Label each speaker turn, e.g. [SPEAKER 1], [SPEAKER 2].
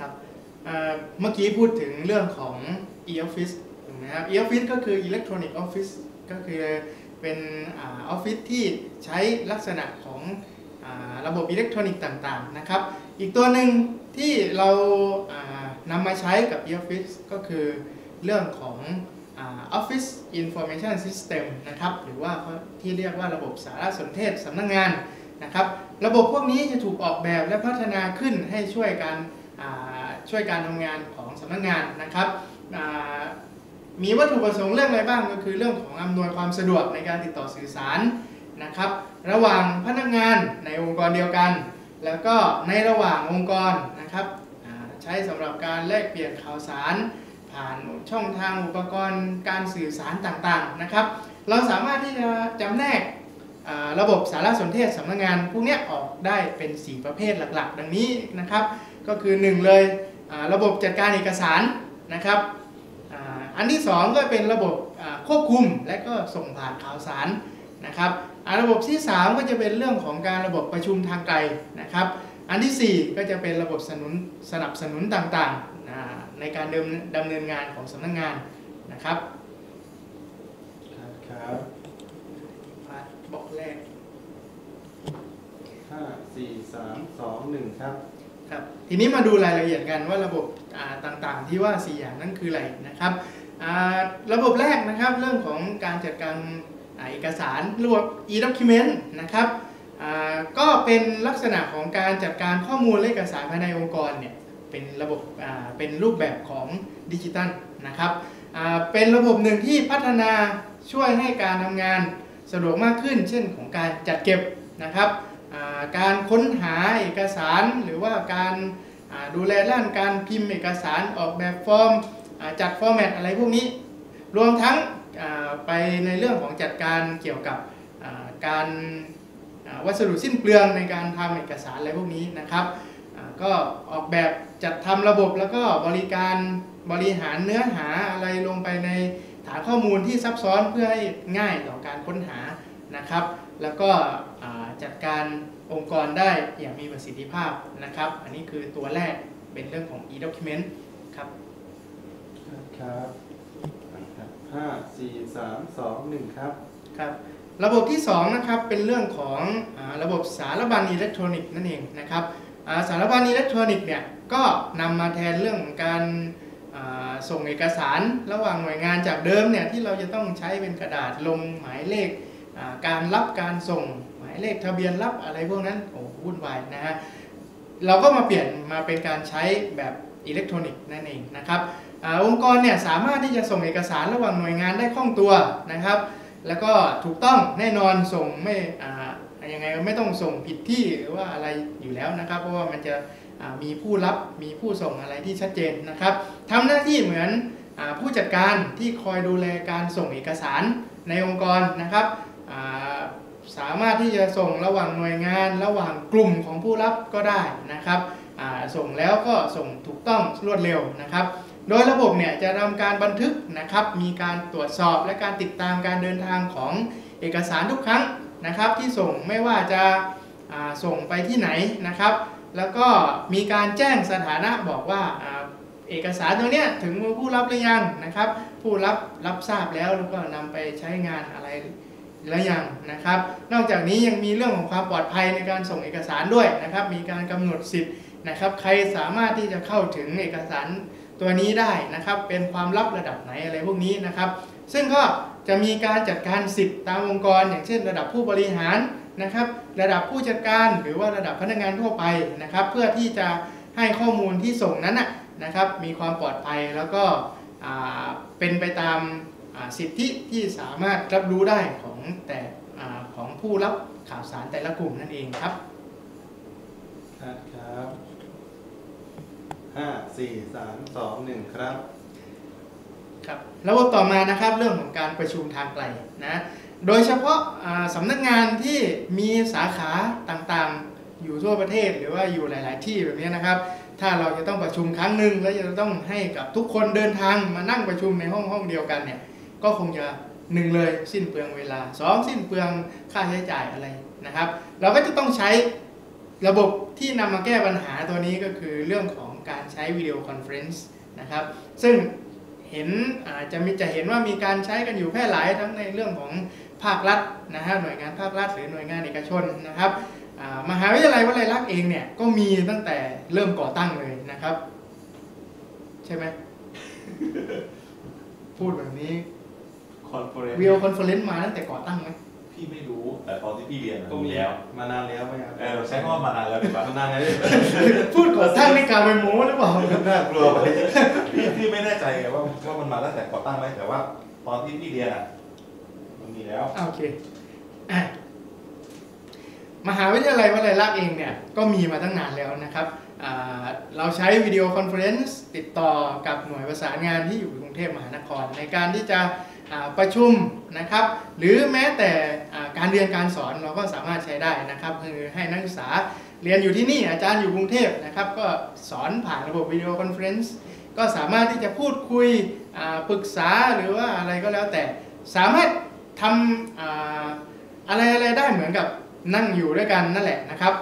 [SPEAKER 1] ครับเมื่อกี้พูดถึงเรื่องของ e-office ถูกไหมครับ e-office ก็คือ electronic office ก็คือเป็นออฟฟิศที่ใช้ลักษณะของอระบบอิเล็กทรอนิกส์ต่างๆนะครับ อีกตัวหนึ่งที่เรานำมาใช้กับ e-office ก็คือเรื่องของอ Office Information System นะครับหรือว่าที่เรียกว่าระบบสารสนเทศสำนักงงานนะครับ ระบบพวกนี้จะถูกออกแบบและพัฒนาขึ้นให้ช่วยการ ช่วยการทำงานของสำนักงานนะครับมีวัตถุประสงค์เรื่องอะไรบ้างก็คือเรื่องของอำนวยความสะดวกในการติดต่อสื่อสารนะครับ ระหว่างพนักงานในองค์กรเดียวกัน แล้วก็ในระหว่างองค์กรนะครับใช้สำหรับการแลกเปลี่ยนข่าวสาร ผ่านช่องทางอุปกรณ์การสื่อสารต่างๆนะครับ เราสามารถที่จะจำแนก ระบบสารสนเทศสำนักงาน พวกนี้ออกได้เป็น 4 ประเภทหลักๆ ดังนี้นะครับ ก็คือ 1 เลยระบบจัดการเอกสารนะครับอ,อันที่ 2 ก็เป็นระบบควบคุมและก็ส่งผ่านข่าวสารนะครับระบบที่ 3 ก็จะเป็นเรื่องของการระบบประชุมทางไกลนะครับ อันที่ 4 ก็จะเป็นระบบสนุนสนับสนุนต่างๆในการดำเนินงานของสำนักงานนะครับ
[SPEAKER 2] ครับ
[SPEAKER 1] พาร์ทบอกแรก
[SPEAKER 2] ห้า สี่สามสองหนึ่งครับ
[SPEAKER 1] ครับทีนี้มาดูรายละเอียดกันว่าระบบต่างๆ ที่ว่า 4 อย่างนั้นคืออะไรนะครับระบบแรกนะครับเรื่องของการจัดการเอกสารระบบ e-document นะครับก็เป็นลักษณะของการจัดการข้อมูลและเอกสารภายในองค์กรเนี่ยเป็นระบบเป็นรูปแบบของดิจิตัลนะครับเป็นระบบหนึ่งที่พัฒนาช่วยให้การทำงานสะดวกมากขึ้น เช่นของการจัดเก็บนะครับ การค้นหาเอกสาร หรือว่าการดูแลด้านการพิมพ์เอกสารออกแบบฟอร์มจัดฟอร์แมตอะไรพวกนี้ รวมทั้งไปในเรื่องของจัดการเกี่ยวกับการวัสดุสิ้นเปลืองในการทำเอกสารอะไรพวกนี้นะครับก็ออกแบบจัดทำระบบแล้วก็บริการบริหารเนื้อหาอะไรลงไปในฐานข้อมูลที่ซับซ้อนเพื่อให้ง่ายต่อการค้นหา นะครับ แล้วก็อ่าจัดการองค์กรได้อย่างมีประสิทธิภาพนะครับ อันนี้คือตัวแรกเป็นเรื่องของ e-document ครับ
[SPEAKER 2] ครับห้าสี่สามสองหนึ่งครับ
[SPEAKER 1] ครับระบบที่ 2 นะครับ เป็นเรื่องของอาระบบสารบัญอิเล็กทรอนิกส์นั่นเองนะครับอ่าสารบัญอิเล็กทรอนิกส์เนี่ยก็นำมาแทนเรื่องของการอ่าส่งเอกสารระหว่างหน่วยงานจากเดิมเนี่ยที่เราจะต้องใช้เป็นกระดาษลงหมายเลขอ่า การรับการส่งหมายเลขทะเบียนรับอะไรพวกนั้นโอ้วุ่นวายนะฮะเราก็มาเปลี่ยนมาเป็นการใช้แบบอิเล็กทรอนิกส์นั่นเองนะครับอองค์กรเนี่ยสามารถที่จะส่งเอกสารระหว่างหน่วยงานได้คล่องตัวนะครับ แล้วก็ถูกต้องแน่นอนส่งไม่อายังไงก็ไม่ต้องส่งผิดที่หรือว่าอะไรอยู่แล้วนะครับ เพราะว่ามันจะมีผู้รับมีผู้ส่งอะไรที่ชัดเจนนะครับทำหน้าที่เหมือนอผู้จัดการที่คอยดูแลการส่งเอกสารในองค์กรนะครับ สามารถที่จะส่งระหว่างหน่วยงาน ระหว่างกลุ่มของผู้รับก็ได้นะครับส่งแล้วก็ส่งถูกต้องรวดเร็วนะครับ โดยระบบเนี่ยจะทำการบันทึกนะครับ มีการตรวจสอบและการติดตามการเดินทางของเอกสารทุกครั้งนะครับ ที่ส่งไม่ว่าจะาส่งไปที่ไหนนะครับ แล้วก็มีการแจ้งสถานะบอกว่าอาเอกสารตัวเนี้ยถึงมือผู้รับหรือยังนะครับ ผู้รับรับทราบแล้วแล้วก็นำไปใช้งานอะไร แล้วยังนะครับ นอกจากนี้ยังมีเรื่องของความปลอดภัยในการส่งเอกสารด้วยนะครับ มีการกำหนดสิทธิ์นะครับ ใครสามารถที่จะเข้าถึงเอกสารตัวนี้ได้นะครับ เป็นความลับระดับไหนอะไรพวกนี้นะครับ ซึ่งก็จะมีการจัดการสิทธิ์ตามองค์กร อย่างเช่น ระดับผู้บริหารนะครับ ระดับผู้จัดการหรือว่าระดับพนักงานทั่วไปนะครับ เพื่อที่จะให้ข้อมูลที่ส่งนั้นนะครับ มีความปลอดภัยแล้วก็เป็นไปตาม สิทธิที่สามารถรับรู้ได้ของแต่อาของผู้รับข่าวสารแต่ละกลุ่มนั่นเองครับ
[SPEAKER 2] ครับครับห้าสี่สามสองหนึ่งครับ
[SPEAKER 1] ครับระบบต่อมานะครับเรื่องของการประชุมทางไกลนะโดยเฉพาะอ่าสำนักงานที่มีสาขาต่างๆ อยู่ทั่วประเทศหรือว่าอยู่หลาย ๆ ที่แบบนี้นะครับ ถ้าเราจะต้องประชุมครั้งหนึ่งแล้วจะต้องให้กับทุกคนเดินทางมานั่งประชุมในห้องห้องเดียวกันเนี่ย ก็คงจะหนึ่งเลยสิ้นเปลืองเวลาสองสิ้นเปลืองค่าใช้จ่ายอะไรนะครับ เราก็จะต้องใช้ระบบที่นำมาแก้ปัญหาตัวนี้ก็คือเรื่องของการใช้วิดีโอคอนเฟรนซ์นะครับ ซึ่งเห็นอาจจะมีจะเห็นว่ามีการใช้กันอยู่แพร่หลายทั้งในเรื่องของภาครัฐนะฮะหน่วยงานภาครัฐหรือหน่วยงานเอกชนนะครับมหาวิทยาลัยวลัยลักษณ์เองเนี่ยก็มีตั้งแต่เริ่มก่อตั้งเลยนะครับ ใช่ไหมพูดแบบนี้
[SPEAKER 3] คอนเฟอเรนซ์
[SPEAKER 1] วิดีโอคอนเฟอเรนซ์มาตั้งแต่ก่อตั้งไหม
[SPEAKER 3] พี่ไม่รู้แต่ตอนที่พี่เรียนอะ
[SPEAKER 2] ก็มี
[SPEAKER 3] มีแล้ว
[SPEAKER 2] มานานแล้วไหมครับ
[SPEAKER 3] เออใช้คำว่ามานานแล้วดีกว่า
[SPEAKER 2] มานานแล้ว
[SPEAKER 1] พูดก่อตั้งในการไปโม้หรือเปล่า
[SPEAKER 2] น่ากลัวไป
[SPEAKER 3] พี่พี่ไม่แน่ใจไงว่าว่ามันมาตั้งแต่ก่อตั้งไหมแต่ว่า ตอนที่พี่เรียนอะมันมีแล้ว
[SPEAKER 1] โอเคอะมหาวิทยาลัยวลัยลักษณ์เองเนี่ยก็มีมาตั้งนานแล้วนะครับอ่าเราใช้วิดีโอคอนเฟอเรนซ์ติดต่อกับหน่วยประสานงานที่อยู่กรุงเทพมหานคร ในการที่จะอ่า ประชุมนะครับ หรือแม้แต่การเรียนการสอนเราก็สามารถใช้ได้นะครับคือให้นักศึกษาเรียนอยู่ที่นี่อาจารย์อยู่กรุงเทพนะครับ ก็สอนผ่านระบบวิดีโอคอนเฟรนซ์ก็สามารถที่จะพูดคุยปรึกษาหรือว่าอะไรก็แล้วแต่สามารถทำอะไรอะไรได้เหมือนกับนั่งอยู่ด้วยกันนั่นแหละนะครับ